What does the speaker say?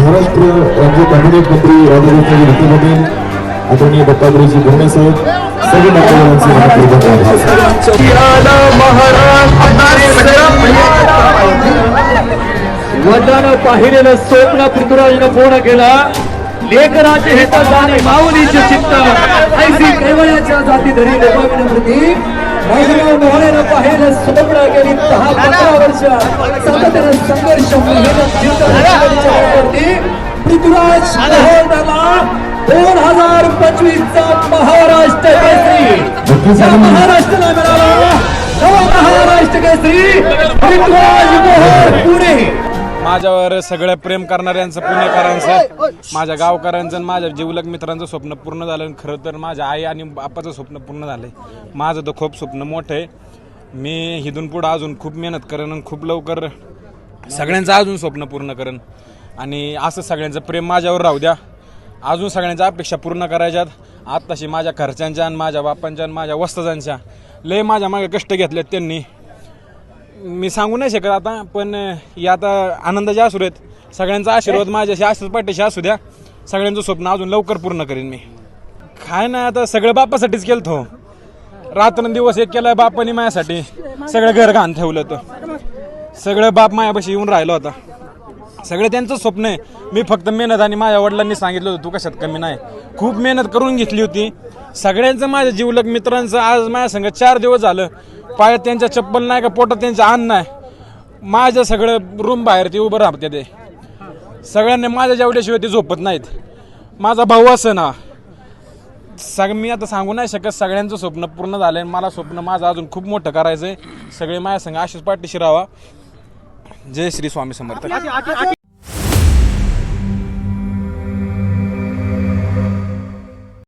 महाराष्ट्र राज्य कॅबिनेट मंत्री राधाकृष्ण विखे पाटील आदरणीय दत्तात्रयजी भरणे साहेब सगळे नातेवाईकांचे मनपूर्वक आभार. वडिलांना म्हणजे पाहिलेलं स्वप्न पृथ्वीराजनं पूर्ण केला. लेकराचे हित जाणे माऊलीचे चित्त. ऐसी कैवळ्याच्या जाती धरी लोकांविनंती महिला मोहनेनं पाहिलं स्वप्न गेली दहा पंधरा वर्ष. सातत्यानं संघर्ष मेहनत पृथ्वीराज मोहनला दोन हजार पंचवीस चा महाराष्ट्र केसरी. या महाराष्ट्राला मिळाला नवा महाराष्ट्र केसरी पृथ्वीराज मोहन पुणे. माझ्यावर सगळं प्रेम करणाऱ्यांचं पुणेकरांचं माझ्या गावकऱ्यांचं आणि माझ्या जीवलग मित्रांचं स्वप्न पूर्ण झालं आणि खरं तर माझ्या आई आणि बापाचं स्वप्न पूर्ण झालं आहे माझं तर खूप स्वप्न मोठं आहे. मी इथून पुढं अजून खूप मेहनत करेन आणि खूप लवकर सगळ्यांचं अजून स्वप्न पूर्ण करेन. आणि असं सगळ्यांचं प्रेम माझ्यावर राहू द्या. अजून सगळ्यांच्या अपेक्षा पूर्ण करायच्यात. आत्ताशी माझ्या घरच्यांच्या आणि माझ्या बापांच्या आणि माझ्या वस्ताजांच्या लय माझ्या मागे कष्ट घेतलेत त्यांनी. मी सांगू नाही शकत आता पण या आता आनंदाचे असू आहेत. सगळ्यांचा आशीर्वाद माझ्याशी असंच पाठीशी असू द्या. सगळ्यांचं स्वप्न अजून लवकर पूर्ण करीन मी. काय नाही आता सगळं बापासाठीच केलं तो रात्रंदिवस एक केलं बापाने माझ्यासाठी. सगळं घर घाण ठेवलं होतं. सगळं बाप मायापाशी येऊन राहिलं होता सगळं त्यांचं स्वप्न आहे. मी फक्त मेहनत आणि माझ्या वडिलांनी सांगितलं होतं तू कशात कमी नाही. खूप मेहनत करून घेतली होती. सगळ्यांचं माझ्या जीवलग मित्रांचं आज माझ्या संग चार दिवस झालं. पायात त्यांच्या चप्पल नाही का पोटात त्यांचं अन्न नाही. माझं सगळं रूम बाहेर ते उभं राहते ते. सगळ्यांनी माझ्या जेवढ्याशिवाय ते झोपत नाहीत. माझा भाऊ असं ना सग मी आता सांगू नाही शकत सगळ्यांचं स्वप्न पूर्ण झालंय. मला स्वप्न माझं अजून खूप मोठं करायचंय. सगळे माझ्या संग आशिष पाठीशी राहा जय श्री स्वामी समर्थ.